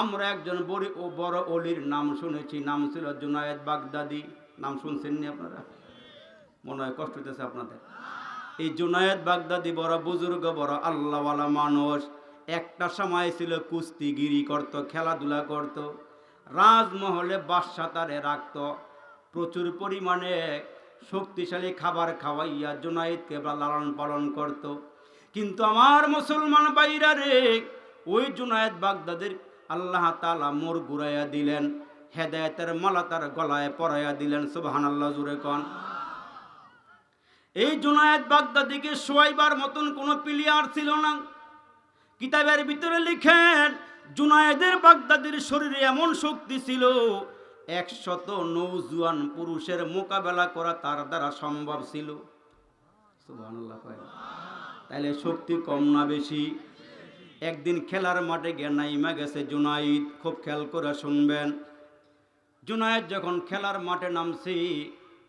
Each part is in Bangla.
আমরা একজন বড় ও বড় অলির নাম শুনেছি, নাম ছিল জুনায়েদ বাগদাদি। নাম শুনছেননি আপনারা? মনে হয় কষ্ট হতেছে আপনাদের। এই জুনায়েদ বাগদাদি বড় বুজুর্গ, বড় আল্লাহওয়ালা মানুষ। একটা সময় ছিল কুস্তিগিরি করত, খেলাধুলা করত। রাজমহলে বাদশা তারে রাখত। প্রচুর পরিমাণে শক্তিশালী খাবার খাওয়াইয়া জুনায়েদকে লালন পালন করত। কিন্তু আমার মুসলমান বাইরা রে, ওই জুনায়েদ বাগদাদের আল্লাহ তালা মোর ঘুরাইয়া দিলেন, হেদায়তের মালা তার গলায় পরাইয়া দিলেন সুবাহান আল্লাহ জুড়ে কন। এই জুনায়েদ বাগদাদিকে সোয়াইবার মতন কোনো প্লেয়ার ছিল না। কিতাবের ভিতরে লিখেন, জুনায়েদের বাগদাদির শরীরে এমন শক্তি ছিল, একশত নৌজুয়ান পুরুষের মোকাবেলা করা তার দ্বারা সম্ভব ছিল। তাহলে শক্তি কম না বেশি। একদিন খেলার মাঠে গিয়ে নাইমা গেছে জুনাইদ খুব খেয়াল করে শুনবেন। জুনায়েদ যখন খেলার মাঠে নামছি,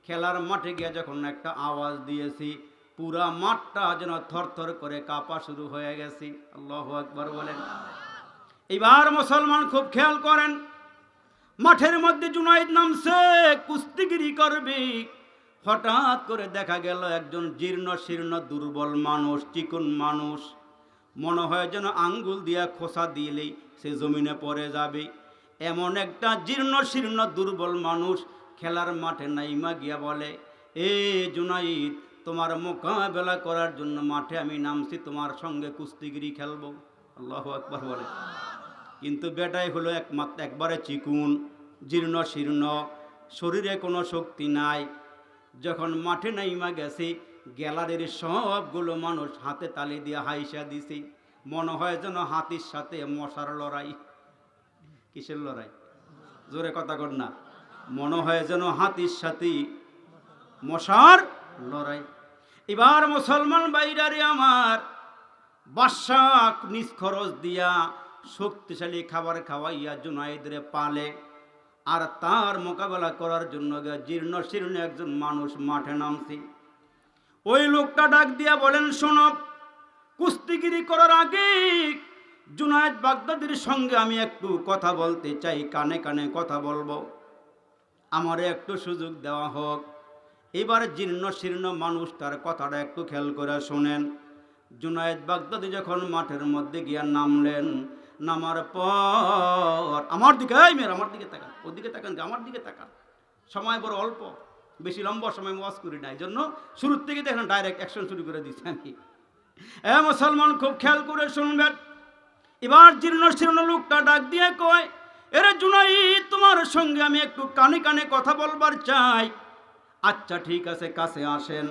খেলার মাঠে গিয়ে যখন একটা আওয়াজ দিয়েছি, পুরা মাঠটা যেন থরথর করে কাঁপা শুরু হয়ে গেছি। আল্লাহ একবার বলেন। এবার মুসলমান খুব খেয়াল করেন, মাঠের মধ্যে জুনাইদ নামছে, কুস্তিগিরি করবে। হঠাৎ করে দেখা গেল একজন জীর্ণ শীর্ণ দুর্বল মানুষ, চিকুন মানুষ। মনে হয় যেন আঙ্গুল দিয়া খোসা দিলেই সে জমিনে পড়ে যাবে। এমন একটা জীর্ণ শীর্ণ দুর্বল মানুষ খেলার মাঠে নাইমা গিয়া বলে, এ জুনাইদ, তোমার মোকাবেলা করার জন্য মাঠে আমি নামছি, তোমার সঙ্গে কুস্তিগিরি খেলব। আল্লাহ আকবার বলে। কিন্তু বেটাই হলো একমাত্র একবারে চিকুন, জীর্ণ শীর্ণ, শরীরে কোনো শক্তি নাই। যখন মাঠে নাইমা গেছি গ্যালারির সবগুলো মানুষ হাতে তালি দিয়ে হাইসা দিছি। মনে হয় যেন হাতির সাথে মশার লড়াই। কিসের লড়াই? জোরে কথা কর না। মনে হয় যেন হাতির সাথে মশার লড়াই। এবার মুসলমান বাইরারে আমার বাদশাহ নিজ খরচ দিয়া শক্তিশালী খাবার খাওয়াইয়া জুনাইদরে পালে। আর তার মোকাবেলা করার জন্য জীর্ণ শীর্ণ একজন মানুষ মাঠে নামছি। ওই লোকটা ডাক দিয়া বলেন, শোনো, কুস্তিগিরি করার আগে জুনায়েদ বাগদাদির সঙ্গে আমি একটু কথা বলতে চাই, কানে কানে কথা বলব। আমারে একটু সুযোগ দেওয়া হোক। এবার জীর্ণ শীর্ণ মানুষ তার কথাটা একটু খেয়াল করে শোনেন। জুনায়েদ বাগদাদি যখন মাঠের মধ্যে গিয়া নামলেন, নামার পর, আমার দিকে মেয়ের আমার দিকে তাকান ওর দিকে তাকান আমার দিকে তাকান। সময় বড় অল্প। বেশি লম্বা সময় ওয়াজ করি না এই জন্য শুরুর থেকে দেখেন ডাইরেক্ট অ্যাকশন শুরু করে দিচ্ছি আমি। এ মুসলমান, খুব খেয়াল করে শুনবেন। এবার জীর্ণ শীর্ণ লোকটা ডাক দিয়ে কয়, এরে জুনাই তোমার সঙ্গে আমি একটু কানে কানে কথা বলবার চাই। আচ্ছা ঠিক আছে, কাছে আসেন।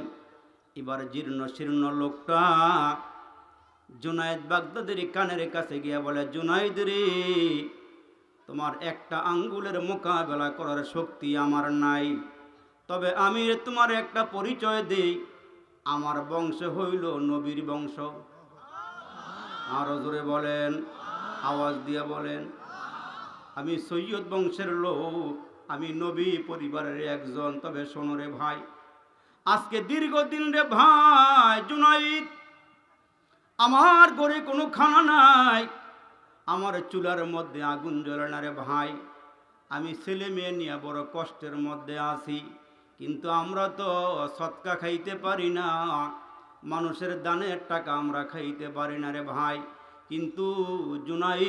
এবার জীর্ণ শীর্ণ লোকটা জুনায়েদ বাগদাদের কানের কাছে গিয়া বলে, জুনাইদ রে, তোমার একটা আঙ্গুলের মোকাবেলা করার শক্তি আমার নাই। তবে আমি তোমার একটা পরিচয় দেই। আমার বংশ হইল নবীর বংশ। আরও জোরে বলেন, আওয়াজ দিয়ে বলেন, আমি সৈয়দ বংশের লোক, আমি নবী পরিবারের একজন। তবে শোনো রে ভাই, আজকে দীর্ঘদিন রে ভাই জুনাইদ, আমার ঘরে কোনো খানা নাই। আমার চুলার মধ্যে আগুন জ্বলে না রে ভাই। আমি ছেলে মেয়ে নিয়ে বড় কষ্টের মধ্যে আছি। কিন্তু আমরা তো সৎকা খাইতে পারি না। মানুষের দানের টাকা আমরা খাইতে পারি না রে ভাই। কিন্তু জুনাই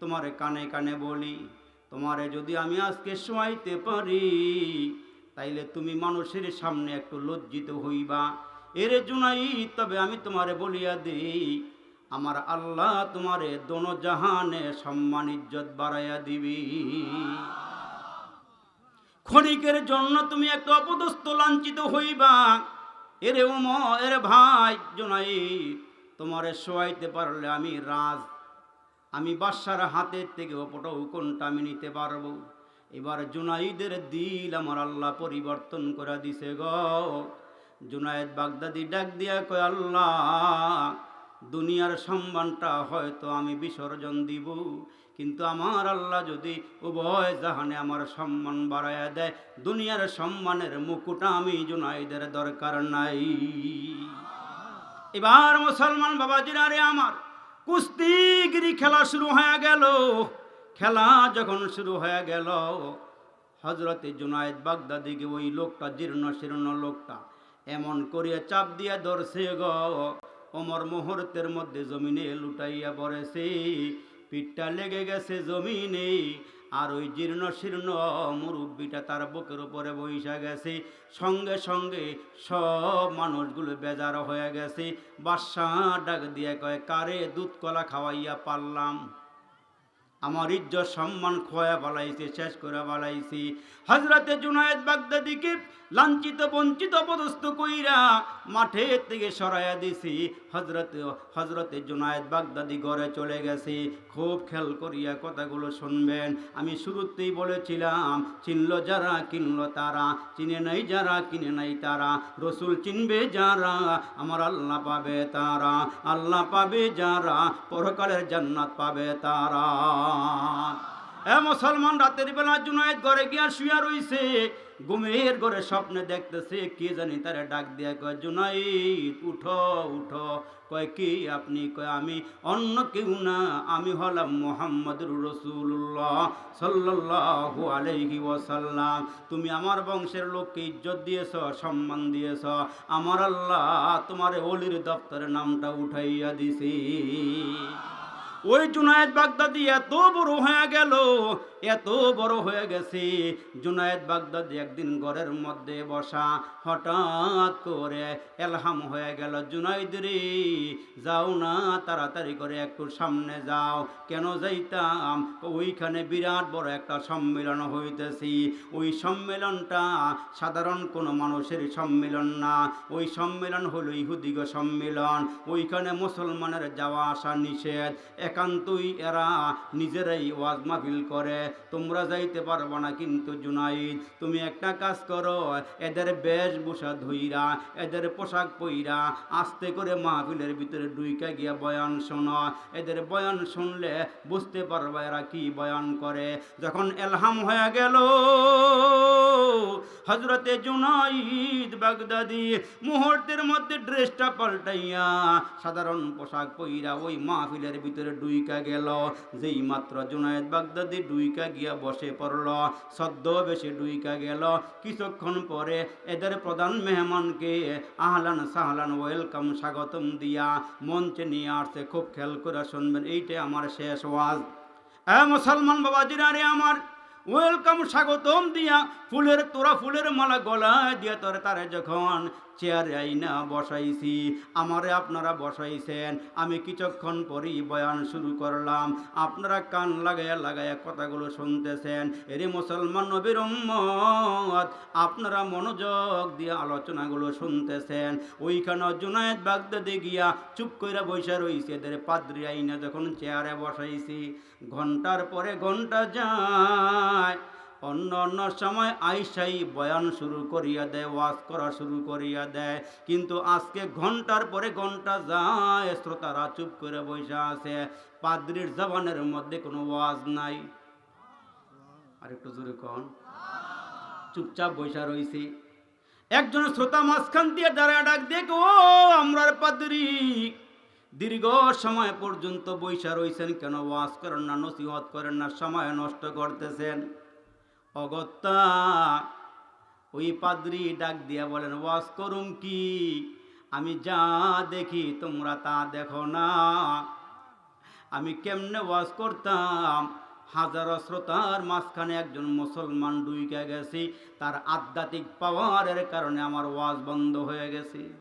তোমারে কানে কানে বলি, তোমারে যদি আমি আজকে শোয়াইতে পারি, তাইলে তুমি মানুষের সামনে একটু লজ্জিত হইবা। এরে জুনাই তবে আমি তোমারে বলিয়া দিই, আমার আল্লাহ তোমারে দোনো জাহানে সম্মান ইজ্জত বাড়াইয়া দিবি। ক্ষণিকের জন্য তুমি একটা অপদস্থ, লাঞ্ছিত হইবা। এরে উম, এরে ভাই জোনাই তোমারে শোয়াইতে পারলে আমি রাজ। আমি বাদশার হাতের থেকে ওপটা হুকুনটা আমি নিতে পারব? এবার জুনাইদের দিল আমার আল্লাহ পরিবর্তন করে দিছে গ। জুনায়েদ বাগদাদি ডাক দিয়া কয়, আল্লাহ দুনিয়ার সম্মানটা হয়তো আমি বিসর্জন দিব। কিন্তু আমার আল্লাহ যদি উভয় জাহানে আমার সম্মান বাড়াইয়া দেয়, দুনিয়ার সম্মানের মুকুটা আমি জুনাইদের দরকার নাই। এবার মুসলমান বাবাজিরা রে আমার কুস্তিগিরি খেলা শুরু হয়ে গেল। খেলা যখন শুরু হয়ে গেল হজরতে জুনায়েদ বাগদাদিকে ওই লোকটা, জীর্ণ শীর্ণ লোকটা, এমন করিয়া চাপ দিয়ে ধরছে গ। অমর মুহূর্তের মধ্যে জমিনে লুটাইয়া পড়েছে। পিঠটা লেগে গেছে জমিনে, আর ওই জীর্ণ শীর্ণ মুরব্বীটা তার বুকের উপরে বৈশা গেছে। সঙ্গে সঙ্গে সব মানুষগুলো বেজার হয়ে গেছে। বাসা ডাক দিয়ে কয়, কারে দুধ কলা খাওয়াইয়া পারলাম? আমার ইজ্জত সম্মান খোয়া বালাইছি, শেষ করে বালাইছি। হজরতে জুনায়েদ বাগদাদিকে লাঞ্ছিত, বঞ্চিত, অপদস্থ কইরা মাঠের থেকে সরাইয়া দিছি। হজরতে হজরতে জুনায়েদ বাগদাদি ঘরে চলে গেছি। খুব খেয়াল করিয়া কথাগুলো শুনবেন। আমি শুরুতেই বলেছিলাম, চিনল যারা, কিনল তারা। চিনে নাই যারা, কিনে নাই তারা। রসুল চিনবে যারা, আমার আল্লাহ পাবে তারা। আল্লাহ পাবে যারা, পরকালের জান্নাত পাবে তারা। এ মুসলমান রাতের বেলা জুনায়েদ ঘরে গিয়া শুয়া রইছে। ঘুমের ঘরে স্বপ্নে দেখতেছে, কে জানি তারে ডাক দিয়া কয় জুনাইদ উঠো উঠো। কয়, কি আপনি? কয়, আমি অন্য কেউ না, আমি হলাম মোহাম্মদুর রসুল্লাহ সাল্লাল্লাহু আলাইহি ওয়াসাল্লাম। তুমি আমার বংশের লোককে ইজ্জত দিয়েছ, সম্মান দিয়েছ। আমার আল্লাহ তোমার অলির দপ্তরের নামটা উঠাইয়া দিছি। ওই জুনায়েদ বাগদাদি এত বড় হয়ে গেল, এত বড় হয়ে গেছে। জুনায়েদ বাগদাদি একদিন ঘরের মধ্যে বসা হঠাৎ করে এলহাম হয়ে গেল জুনাইদ রে, যাও না, তাড়াতাড়ি করে একটু সামনে যাও। কেন যাইতাম? ওইখানে বিরাট বড় একটা সম্মেলন হইতেছি। ওই সম্মেলনটা সাধারণ কোনো মানুষের সম্মেলন না। ওই সম্মেলন হলো ইহুদিগ সম্মেলন। ওইখানে মুসলমানের যাওয়া আসা নিষেধ। একান্তই এরা নিজেরাই ওয়াজ মাহফিল করে। তোমরা যাইতে পারব না কিন্তু জুনাইদ, তুমি একটা কাজ করো, এদের বেশভূষা ধুইরা, এদের পোশাক পইরা আস্তে করে মাহফিলের ভিতরে ডুইকা গিয়া বয়ান শোনো। এদের বয়ান শুনলে বুঝতে পারবা এরা কি বয়ান করে। যখন এলহাম হয়ে গেল হজরতে জুনাইদ বাগদাদি মুহূর্তের মধ্যে ড্রেসটা পাল্টাইয়া সাধারণ পোশাক পইরা ওই মাহফিলের ভিতরে ডুইকা গেল। যেই মাত্র জুনায়েদ বাগদাদি ডুইকা গিয়া বসে পড়ল। সদ্য বেশি ডুইকা গেল। কিছুক্ষণ পরে এদের প্রধান মেহমানকে আহলান সাহলান ওয়েলকাম স্বাগতম দিয়া মঞ্চে নিয়ে আসছে। খুব খেয়াল করে শুনবেন, এইটাই আমার শেষ ওয়াজ। এ মুসলমান বাবাজিরা রে আমার, ওয়েলকাম স্বাগতম দিয়া ফুলের তোরা ফুলের মালা গলায় দিয়া তোরে তারে যখন চেয়ারে আইনা বসাইছি। আমারে আপনারা বসাইছেন। আমি কিছুক্ষণ পরেই বয়ান শুরু করলাম। আপনারা কান লাগাইয়া লাগাইয়া কথাগুলো শুনতেছেন। এরে মুসলমান নবীর আপনারা মনোযোগ দিয়ে আলোচনাগুলো শুনতেছেন। ওইখানে জুনায়েদ বাগদাদে গিয়া চুপ কইরা বৈশা রইছে এদের পাদ্রি আইনা যখন চেয়ারে বসাইছি। ঘণ্টার পরে ঘণ্টা যায়। অন্য অন্য সময় আইসাই বয়ান শুরু করিয়া দেয়, ওয়াজ করা শুরু করিয়া দেয়। কিন্তু আজকে ঘণ্টার পরে ঘণ্টা যায়, শ্রোতারা চুপ করে বসে আছে। পাদ্রির জবানের মধ্যে কোনো ওয়াজ নাই। আর একটু জোরে কন। চুপচাপ বসা রইছি। একজন শ্রোতা মাঝখান দিয়ে দাঁড়ায় ডাক দেখ আমরার পাদ্রি। দীর্ঘ সময় পর্যন্ত বৈশা রইছেন, কেন ওয়াজ করেন না, নসিহত করেন না, সময় নষ্ট করতেছেন। অগত্যা। ওই পাদ্রি ডাক দিয়া বলেন, ওয়াজ করুম কি? আমি যা দেখি তোমরা তা দেখো না। আমি কেমনে ওয়াজ করতাম? হাজারো শ্রোতার মাঝখানে একজন মুসলমান ডুইকা গেছি। তার আধ্যাত্মিক পাওয়ারের কারণে আমার ওয়াজ বন্ধ হয়ে গেছে।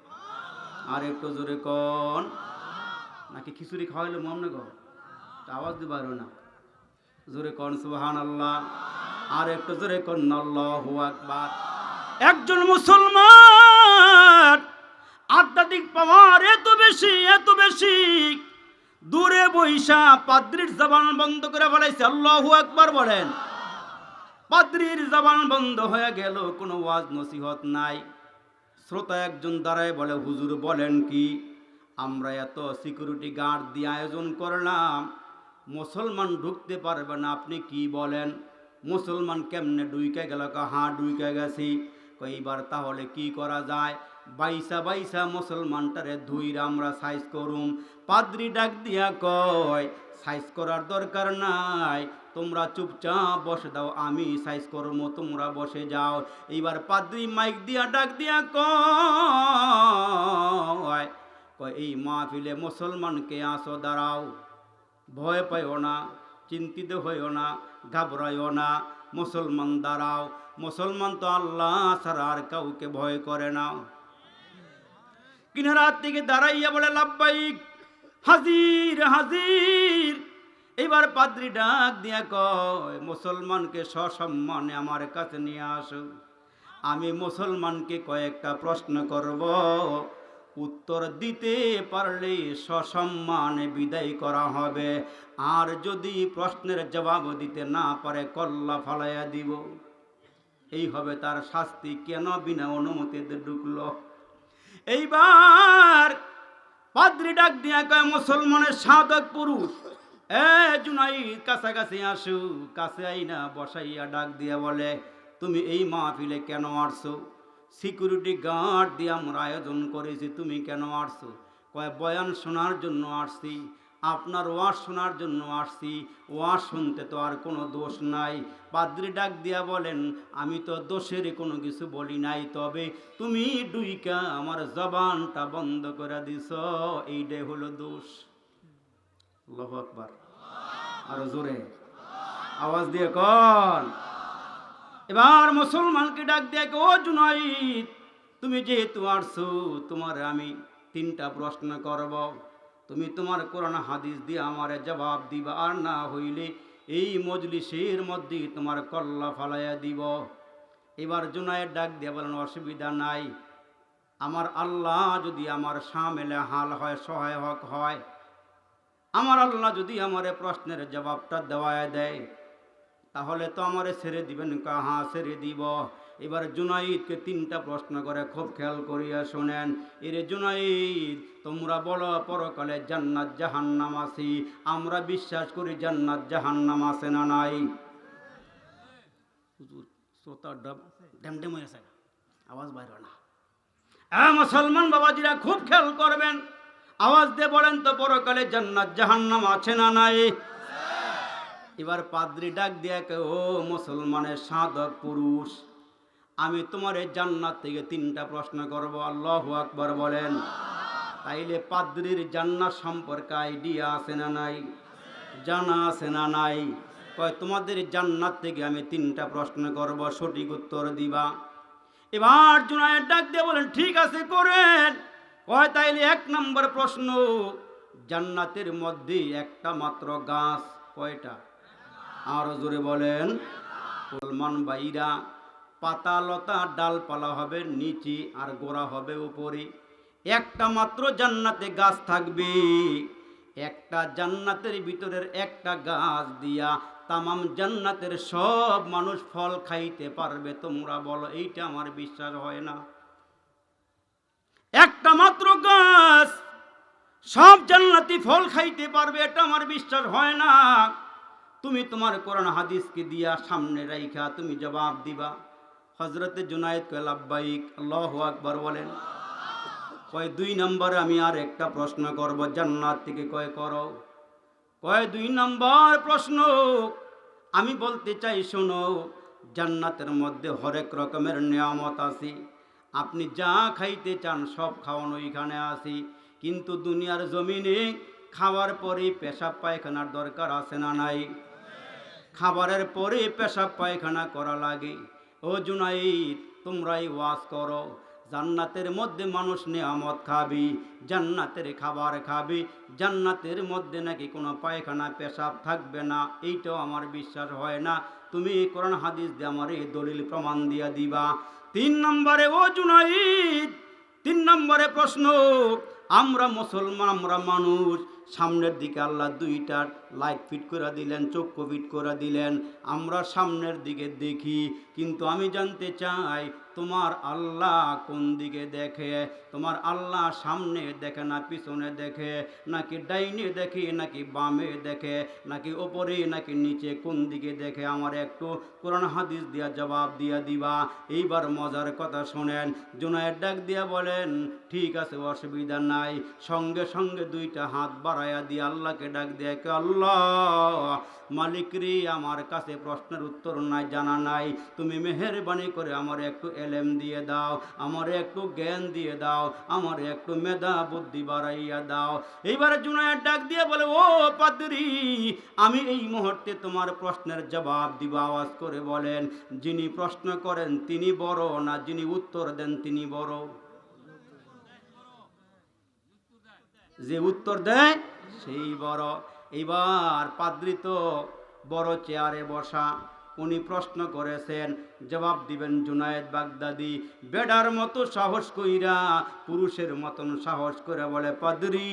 আর একটু জোরে কন। নাকি খিচুড়ি খাওয়াইলে মনে গো আওয়াজ দিবার না। জোরে কন সুহান আল্লাহ আর একটু জোরে আকবার। একজন মুসলমান, আধ্যাত্মিক পাওয়ার এত বেশি এত বেশি, দূরে বৈশা পাদ্রির জবান বন্ধ করে বলাইছে আল্লাহু আকবার বলেন। পাদ্রির জবান বন্ধ হয়ে গেল, কোনো ওয়াজ নসিহত নাই। শ্রোতা একজন দাঁড়ায় বলে, হুজুর, বলেন কি? আমরা এত সিকিউরিটি গার্ড দিয়ে আয়োজন করলাম, মুসলমান ঢুকতে পারবে না, আপনি কি বলেন? মুসলমান কেমনে ডুইকে গেল? কা হ্যাঁ ডুইকে গেছি। কইবার তাহলে কি করা যায়? বাইসা বাইসা মুসলমানটারে ধুইরা আমরা সাইজ করুম। পাদ্রি ডাক দিয়া কয়, সাইজ করার দরকার নাই। তোমরা চুপচাপ বসে দাও, আমি সাইজ করব, তোমরা বসে যাও। এইবার পাদ্রি মাইক দিয়া ডাক দিয়া কয় কয়, এই মাহফিলে মুসলমানকে আসো, দাঁড়াও। ভয় পাইও না, চিন্তিত হইও না। ঘাবড়াইও না, মুসলমান দাঁড়াও। মুসলমান তো আল্লাহ ছাড়া আর কাউকে ভয় করে না। কিনারার থেকে দাঁড়াইয়া বলে লাভবাইক হাজির হাজির। এবার পাদ্রি ডাক দিয়া কয়, মুসলমানকে সসম্মানে আমার কাছে নিয়ে আসো। আমি মুসলমানকে কয়েকটা প্রশ্ন করব। উত্তর দিতে পারলে সসম্মানে বিদায় করা হবে। আর যদি প্রশ্নের জবাব দিতে না পারে, কল্লা ফালাইয়া দিব। এই হবে তার শাস্তি। কেন বিনা অনুমতিতে ঢুকলো? এইবার পাদ্রি ডাক দিয়া কয়, মুসলমানের সাধক পুরুষ, এ জুনাই কাছাকাছি আসু। কাছে আইনা বসাইয়া ডাক দিয়া বলে, তুমি এই মাহফিলে কেন আসছো? সিকিউরিটি গার্ড দিয়ে আমরা আয়োজন করেছি, তুমি কেন আসছো? কয়, বয়ান শোনার জন্য আসছি, আপনার ওয়াজ শোনার জন্য আসছি, ওয়াজ শুনতে তো আর কোনো দোষ নাই। পাদ্রি ডাক দিয়া বলেন, আমি তো দোষের কোনো কিছু বলি নাই, তবে তুমি ডুইকা আমার জবানটা বন্ধ করে দিছ এইটাই হলো দোষ। আকবার। আরও জোরে। আওয়াজ দিয়ে কন। এবার মুসলমানকে ডাক দিয়ে ও জুনাইদ, তুমি যেহেতু আসছো তোমার আমি তিনটা প্রশ্ন করব। তুমি তোমার কোরআন হাদিস দিয়ে আমারে জবাব দিবা আর না হইলে এই মজলিসের মধ্যে তোমার কল্লা ফালাইয়া দিব। এবার জুনাইয়ের ডাক দিয়ে বলেন, অসুবিধা নাই। আমার আল্লাহ যদি আমার সামেলে হাল হয়, সহায়ক হয়, আমার আল্লাহ যদি আমার প্রশ্নের জবাবটা দেওয়ায় দেয় তাহলে তো আমারে ছেড়ে দিবেন, কাহা ছেড়ে দিব? এবার জুনাইদকে তিনটা প্রশ্ন করে খুব খেয়াল করিয়া শোনেন। এরে জুনাইদ, তোমরা বলো পরকালে জান্নাত জাহান্নাম আছি? আমরা বিশ্বাস করি জান্নাত জাহান্নাম আছে না নাই? আওয়াজ বাইর না। হ্যাঁ মুসলমান বাবাজিরা, খুব খেয়াল করবেন। আওয়াজ দিয়ে বলেন তো, পরকালে জান্নাত জাহান্নাম আছে না নাই? এবার পাদ্রি ডাক দিয়া কে ও মুসলমানের সাধক পুরুষ, আমি তোমার এই জান্নাত থেকে তিনটা প্রশ্ন করব। আল্লাহ আকবর বলেন। তাইলে পাদ্রির জান্নাত সম্পর্কে আইডিয়া আছে না নাই? জানা আছে না নাই? কয়, তোমাদের জান্নাত থেকে আমি তিনটা প্রশ্ন করব, সঠিক উত্তর দিবা। এবার জুনায়ের ডাক দিয়ে বলেন, ঠিক আছে, করেন। কয়, তাইলে এক নম্বর প্রশ্ন, জান্নাতের মধ্যে একটা মাত্র গাছ কয়টা? আরও জোরে বলেন সলমান বাইরা পাতা লতা ডালপালা হবে নিচে আর গোড়া হবে উপরে। একটা মাত্র জান্নাতে গাছ থাকবে। একটা জান্নাতের ভিতরের একটা গাছ দিয়া তামাম জান্নাতের সব মানুষ ফল খাইতে পারবে। তোমরা বলো, এইটা আমার বিশ্বাস হয় না। একটা মাত্র গাছ, সব জান্নাতি ফল খাইতে পারবে, এটা আমার বিশ্বাস হয় না। তুমি তোমার কোরআন হাদিসকে দিয়া সামনে রাইখা, তুমি জবাব দিবা। হজরতে জুনায়েদ কয়, লাব্বাইক, আল্লাহ আকবর বলেন। কয়, দুই নম্বরে আমি আর একটা প্রশ্ন করব, জান্নাত থেকে কয় করো? কয়, দুই নম্বর প্রশ্ন, আমি বলতে চাই, শোনো, জান্নাতের মধ্যে হরেক রকমের নিয়ামত আছে। আপনি যা খাইতে চান, সব খাওয়ানো ওইখানে আসি কিন্তু দুনিয়ার জমিনে খাওয়ার পরে পেশাব পায়খানার দরকার আছে না নাই? খাবারের পরে পেশাব পায়খানা করা লাগে। ও জুনাইদ, তোমরাই ওয়াজ করো। জান্নাতের মধ্যে মানুষ নিয়ামত খাবি, জান্নাতের খাবার খাবি, জান্নাতের মধ্যে নাকি কোনো পায়খানা, পেশাব থাকবে না। এইটাও আমার বিশ্বাস হয় না। তুমি কোরআন হাদিস দিয়ে আমার এই দলিল প্রমাণ দিয়া দিবা। তিন নম্বরে, ও জুনাইদ, তিন নম্বরে প্রশ্ন, আমরা মুসলমান, আমরা মানুষ, সামনের দিকে আল্লাহ দুইটা লাইট ফিট করে দিলেন চক্ষু ফিট করে দিলেন। আমরা সামনের দিকে দেখি, কিন্তু আমি জানতে চাই, তোমার আল্লাহ কোন দিকে দেখে? তোমার আল্লাহ সামনে দেখে না পিছনে দেখে? নাকি ডাইনে দেখে, নাকি বামে দেখে? নাকি ওপরে, নাকি নিচে? কোন দিকে দেখে? আমার একটু কোরআন হাদিস দিয়া জবাব দিয়া দিবা। এইবার মজার কথা শোনেন জুনায়ের ডাক দিয়া বলেন, ঠিক আছে, অসুবিধা নাই। সঙ্গে সঙ্গে দুইটা হাত বাড়াইয়া দিয়ে আল্লাহকে ডাক দিয়ে, কে আল্লাহ মালিক রে আমার কাছে প্রশ্নের উত্তর নাই, জানা নাই। তুমি মেহেরবানি করে আমার একটু এলেম দিয়ে দাও, আমার একটু জ্ঞান দিয়ে দাও, আমার একটু মেধা বুদ্ধি বাড়াইয়া দাও। এইবারে জুনায়ের ডাক দিয়ে বলে, ও পাদরি, আমি এই মুহূর্তে তোমার প্রশ্নের জবাব দিব। আওয়াজ করে বলেন, যিনি প্রশ্ন করেন তিনি বড় না যিনি উত্তর দেন তিনি বড়। যে উত্তর দেয়, সেই বড়। এইবার পাদ্রি তো বড় চেয়ারে বসা উনি প্রশ্ন করেছেন, জবাব দিবেন জুনায়েদ বাগদাদি, বেডার মতো সাহস কইরা, পুরুষের মতন সাহস করে বলে, পাদ্রি,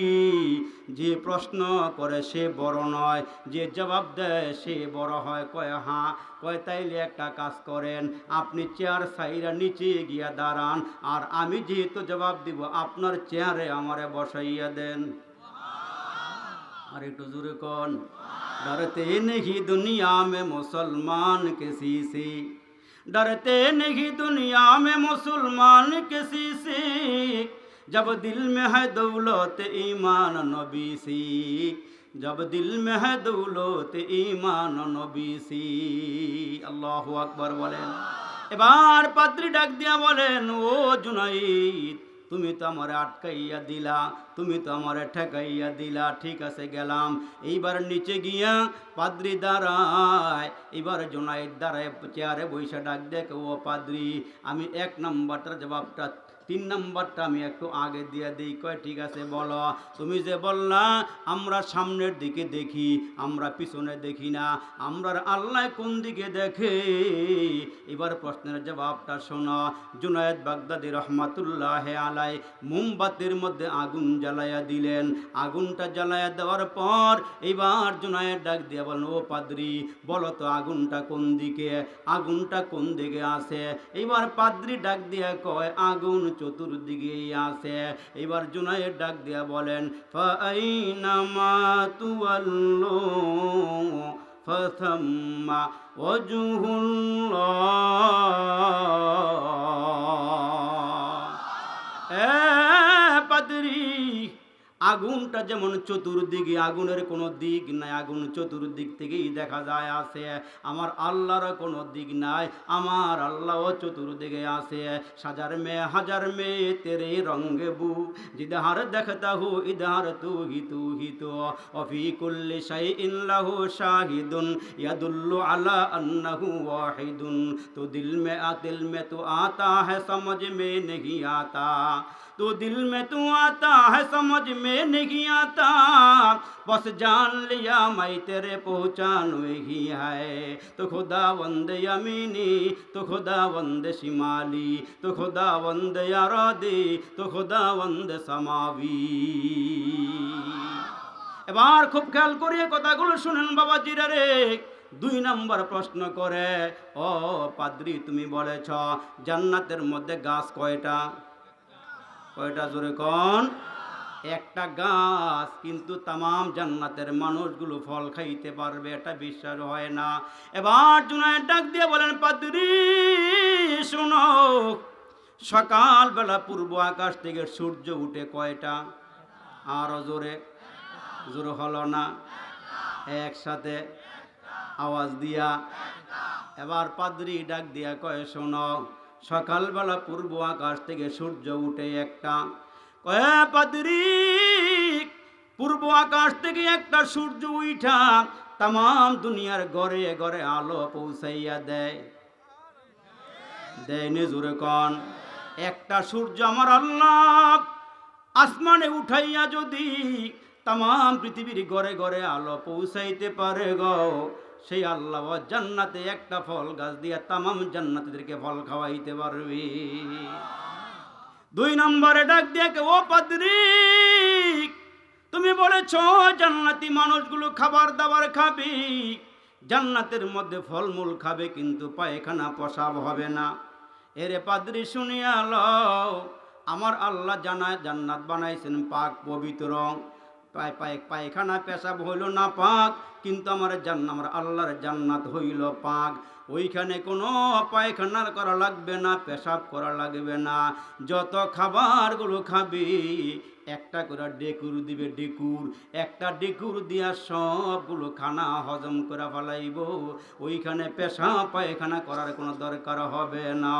যে প্রশ্ন করে সে বড় নয়, যে জবাব দেয় সে বড় হয়, কয়, হাঁ, কয়, তাইলে একটা কাজ করেন, আপনি চেয়ার সাইরা নিচে গিয়া দাঁড়ান, আর আমি যেহেতু জবাব দিব, আপনার চেয়ারে আমারে বসাইয়া দেন। আর একটু জোরে কন डरते नहीं दुनिया में मुसलमान किसी से डरते नहीं दुनिया में मुसलमान किसी से जब दिल में है दौलत ईमान नबी सी जब दिल में है दौलत ईमान नबी सी আল্লাহ আকবর বলেন এবার পাত্রী ডাক দিয়া বলেন ও জুনাইদ তুমি তো আমারে আটকাইয়া দিলা, তুমি তো আমারে ঠেকাইয়া দিলা, ঠিক আছে গেলাম। এইবার নিচে গিয়া পাদ্রি দাঁড়ায় এবার জোনাইয়ের দাঁড়ায় চেয়ারে বৈশা ডাক দেখে, ও পাদ্রি, আমি এক নম্বরটার জবাবটা তিন নম্বরটা আমি একটু আগে দিয়ে দিই। কয়, ঠিক আছে, বলো। তুমি যে বললা, আমরা সামনের দিকে দেখি, আমরা পিছনে দেখি না। আমরা আল্লাহ কোন দিকে দেখে? এবার প্রশ্নের জবাবটা শোনো। জুনায়দ বাগদাদি রহমাতুল্লাহ আলাই মোমবাতির মধ্যে আগুন জ্বালাইয়া দিলেন। আগুনটা জ্বালাইয়া দেওয়ার পর এবার জুনায়েদ ডাক দিয়ে বলেন ও পাদ্রি, বলো তো আগুনটা কোন দিকে? আগুনটা কোন দিকে আছে? এবার পাদ্রি ডাক দিয়ে কয়, আগুন চতুর্দিকেই আসে। এবার জুনায়েদ ডাক দিয়া বলেন ফাইনামা পাদরি! আগুনটা যেমন চতুর্দিকে, আগুনের কোনো দিক নাই, আগুন চতুর্দিক থেকেই দেখা যায় আছে আমার আল্লাহর কোনো দিক নাই, আমার আল্লাহ চতুর্দিকে আছে সাজার মেয়ে, হাজার মেয়ে, তেরে রঙ্গে বু। জিদাহার দেখতা হু ইদাহার তু হিতু হিত অফি কুল্লি সাই ইল্লাহু শাহিদুন, ইয়াদুল্লু আল্লাহ আন্নাহু ওয়াহিদুন। তো দিল মে দিল মে, তো আতা হ্যাঁ সমঝ মে নেহি আতা। تو دل میں تو آتا ہے سمجھ میں نہیں آتا بس جان لیا میں تیرے پہچان ہی ہے تو خدا وند یمینی تو خدا وند شمالی تو خدا وند یارادی تو خدا وند سماوی এবার খুব খেয়াল করে কথাগুলো শুনেন বাবা জিরা রে দুই নম্বর প্রশ্ন করে ও পাদ্রি তুমি বলেছ জান্নাতের মধ্যে গাছ কয়টা কয়টা জোরে কন? একটা গাছ কিন্তু তামাম জান্নাতের মানুষগুলো ফল খাইতে পারবে, এটা বিশ্বাস হয় না। এবার জুনায়ের ডাক দিয়ে বলেন, পাদ্রি, শোনো, সকালবেলা পূর্ব আকাশ থেকে সূর্য উঠে কয়টা? আরও জোরে। জোরে হলো না। একসাথে আওয়াজ দিয়া। এবার পাদ্রি ডাক দিয়া কয়, শোনো সকালবেলা পূর্ব আকাশ থেকে সূর্য উঠে একটা। কয়ে পূর্ব আকাশ থেকে একটা সূর্য উঠা তাম দুনিয়ার ঘরে ঘরে আলো পৌঁছাইয়া দেয়। দেয় নিজুরে কন, একটা সূর্য আমার আল্লাহ আসমানে উঠাইয়া যদি তাম পৃথিবীর ঘরে ঘরে আলো পৌঁছাইতে পারে গো। সেই আল্লাহ জান্নাতে একটা ফল গাছ দিয়ে তামাম জান্নাতিদেরকে ফল খাওয়াইতে পারবে। দুই নম্বরে ডাক দিয়ে ও পাদ্রি তুমি বলেছ জান্নাতি মানুষগুলো খাবার দাবার খাবে। জান্নাতের মধ্যে ফলমূল খাবে কিন্তু পায়খানা পসাব হবে না। এরে পাদ্রি শুনিয়া লও আমার আল্লাহ জানা জান্নাত বানাইছেন পাক পবিত্র। পায় পায় পায়খানা পেশাব হইল না পাক। কিন্তু আমার জান্নাত, আমার আল্লাহর জান্নাত হইল পাক। ওইখানে কোনো পায়খানার করা লাগবে না, পেশাব করা লাগবে না। যত খাবারগুলো খাবি, একটা করে ডেকুর দিবে ডেকুর। একটা ডেকুর দিয়া সবগুলো খানা হজম করে ফেলাইব। ওইখানে পেশা পায়খানা করার কোনো দরকার হবে না।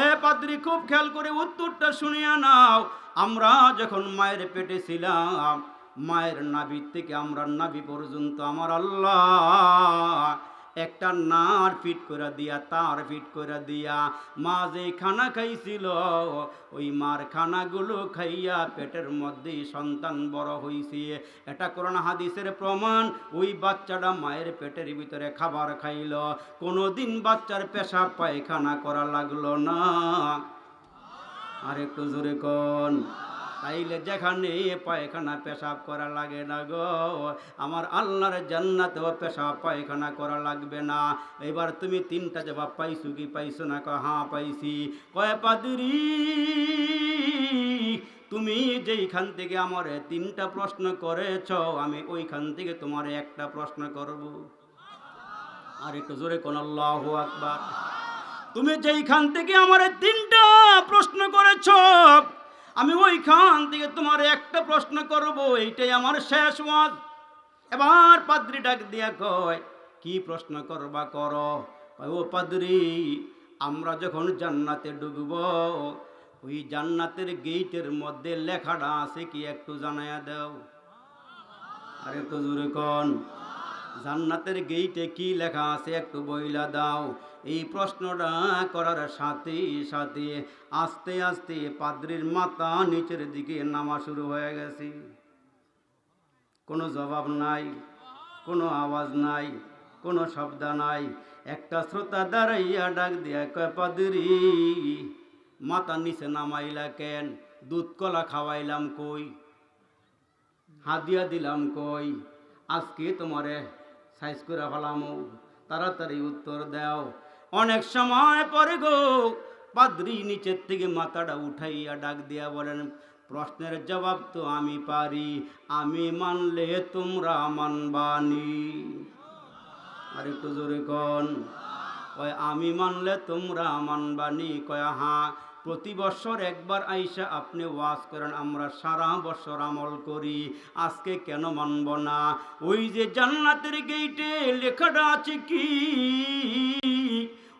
এ পাদ্রি, খুব খেয়াল করে উত্তরটা শুনিয়া নাও। আমরা যখন মায়ের পেটে ছিলাম মায়ের নাভি থেকে আমরা নাভি পর্যন্ত আমার আল্লাহ একটা নার ফিট করে দিয়া, তার ফিট করে দিয়া, মা যে খানা খাইছিল, ওই মার খানাগুলো খাইয়া পেটের মধ্যে সন্তান বড় হইছে। এটা করোনা হাদিসের প্রমাণ, ওই বাচ্চাটা মায়ের পেটের ভিতরে খাবার খাইল। কোনোদিন বাচ্চার পেশা পায়খানা করা লাগল না। আর একটু জোরে কোন। তাইলে যেখানে পায়খানা পেশাব করা লাগে না গো। আমার আল্লাহর জান্নাতেও পেশাব পায়খানা করা লাগবে না। এবার তুমি তিনটা জবাব পাইছো কি পাইছো না কয় হ্যাঁ পাইছি। কয় পাদুরি, তুমি যেইখান থেকে আমার তিনটা প্রশ্ন করেছ, আমি ওইখান থেকে তোমার একটা প্রশ্ন করব। আর একটু জোরে কোন আল্লাহ আকবার। তুমি যেইখান থেকে আমার তিনটা প্রশ্ন করেছ আমি ওইখান থেকে তোমার একটা প্রশ্ন করব, এইটাই আমার শেষ মত এবার পাদ্রি ডাক দিয়া কয়, কি প্রশ্ন করবা কর? ও পাদ্রি, আমরা যখন জান্নাতে ঢুকব ওই জান্নাতের গেইটের মধ্যে লেখাটা আছে কি একটু জানাইয়া দাও। আর তো জোরে কন। জান্নাতের গেইটে কি লেখা আছে একটু বইলা দাও। এই প্রশ্নটা করার সাথে সাথে আস্তে আস্তে পাদ্রির মাথা নিচের দিকে নামা শুরু হয়ে গেছে। কোনো জবাব নাই, কোনো আওয়াজ নাই, কোনো শব্দ নাই। একটা শ্রোতা দাঁড়াইয়া ডাক দিয়া কয়, পাদরি, মাথা নিচে নামাইলা কেন? দুধ কলা খাওয়াইলাম কই? হাদিয়া দিলাম কই? আজকে তোমারে সাইজ করে ফেলামো। তাড়াতাড়ি উত্তর দাও। অনেক সময় পরে গো, পাদ্রি নিচের থেকে মাথাটা উঠাইয়া ডাক দিয়া বলেন, প্রশ্নের জবাব তো আমি পারি, আমি মানলে তোমরা মানবানি। আর একটু জোরে কন। কয়, আমি মানলে তোমরা মানবানি? কয় হ্যাঁ প্রতি বছর একবার আইসা আপনি ওয়াজ করেন, আমরা সারা বছর আমল করি, আজকে কেন মানব না? ওই যে জান্নাতের গেইটে লেখাটা আছে কি?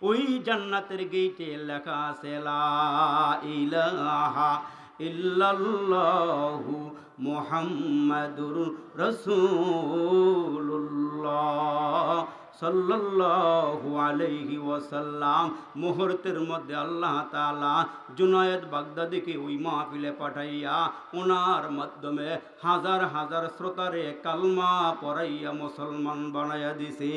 ওই জান্নাতের গেইটে লেখা আছে ইলাহা ইল্লাল্লাহু মুহাম্মাদুর সাল্লাল্লাহু আলাইহি ওয়াসাল্লাম, মুহূর্তের মধ্যে আল্লাহ তাআলা জুনায়েদ বাগদাদিকে ওই মাহফিলে পাঠাইয়া ওনার মাধ্যমে হাজার হাজার শ্রোতারে কালমা পড়াইয়া মুসলমান বানাইয়া দিছে।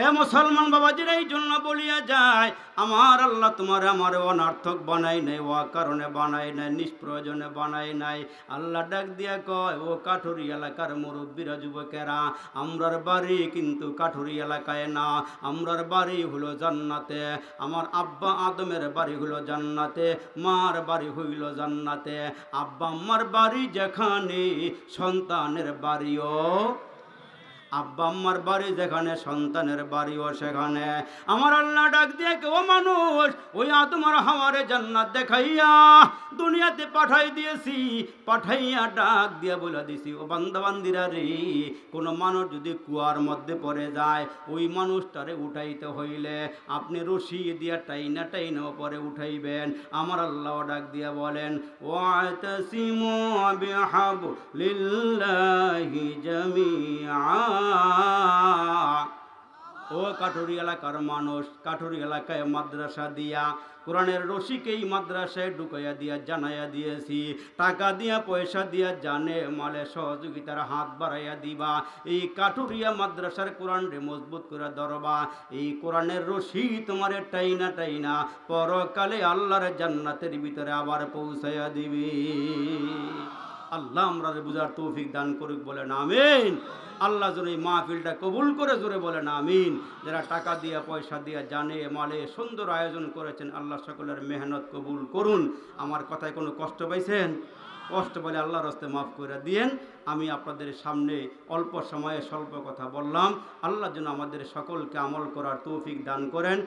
এ মুসলমান বাবাজির এই জন্য বলিয়া যায়, আমার আল্লাহ তোমার আমার অনার্থক বানাই নাই ও কারণে বানাই নাই, নিষ্প্রয়োজনে বানাই নাই। আল্লাহ ডাক দিয়া কয়, ও কাঠুরি এলাকার মুরব্বীরা, যুবকেরা, আমরার বাড়ি কিন্তু কাঠুরি এলাকায় না। আমরার বাড়ি হলো জান্নাতে, আমার আব্বা আদমের বাড়ি হলো জান্নাতে, মার বাড়ি হইল জান্নাতে। আব্বা আম্মার বাড়ি যেখানে সন্তানের বাড়িও আব্বা আম্মার বাড়ি যেখানে, সন্তানের বাড়িও সেখানে। আমার আল্লাহ ডাক দিয়ে কেউ মানুষ, ওই তোমার হাওয়ারে জান্নাত দেখাইয়া দুনিয়াতে পাঠাই দিয়েছি। পাঠাইয়া ডাক দিয়ে বলে দিছি, ও বান্দাবান্দিরা রে, কোনো মানুষ যদি কুয়ার মধ্যে পড়ে যায়, ওই মানুষটারে উঠাইতে হইলে আপনি রশি দিয়া টাইনা টাইনা পরে উঠাইবেন। আমার আল্লাহ ডাক দিয়া বলেন ও ওয়াতাসিমু বিহাবলিল্লাহি জামিআ। ও কাঠুরি এলাকার মানুষ, কাঠুরি এলাকায় মাদ্রাসা দিয়া, কোরআনের রশিকেই মাদ্রাসায় ঢুকাইয়া দিয়া, জানাইয়া দিয়েছি। টাকা দিয়া, পয়সা দিয়া, জানে মালে সহযোগিতার হাত বাড়াইয়া দিবা। এই কাঠুরিয়া মাদ্রাসার কোরআনরে মজবুত করে ধরবা। এই কোরআনের রশি তোমার টাইনা টাইনা, পরকালে আল্লাহর জান্নাতের ভিতরে আবার পৌঁছাইয়া দিবি। আল্লাহ আমরা বুঝার তৌফিক দান করুক বলেন, আমিন। আল্লাহ যেন এই মাহফিলটা কবুল করে জোরে বলেন, আমিন। যারা টাকা দিয়া, পয়সা দিয়া, জানে, মালে, সুন্দর আয়োজন করেছেন, আল্লাহ সকলের মেহনত কবুল করুন। আমার কথায় কোনো কষ্ট পাইছেন? কষ্ট বলে আল্লাহর হস্তে মাফ করে দিয়েন। আমি আপনাদের সামনে অল্প সময়ে স্বল্প কথা বললাম। আল্লাহ যেন আমাদের সকলকে আমল করার তৌফিক দান করেন।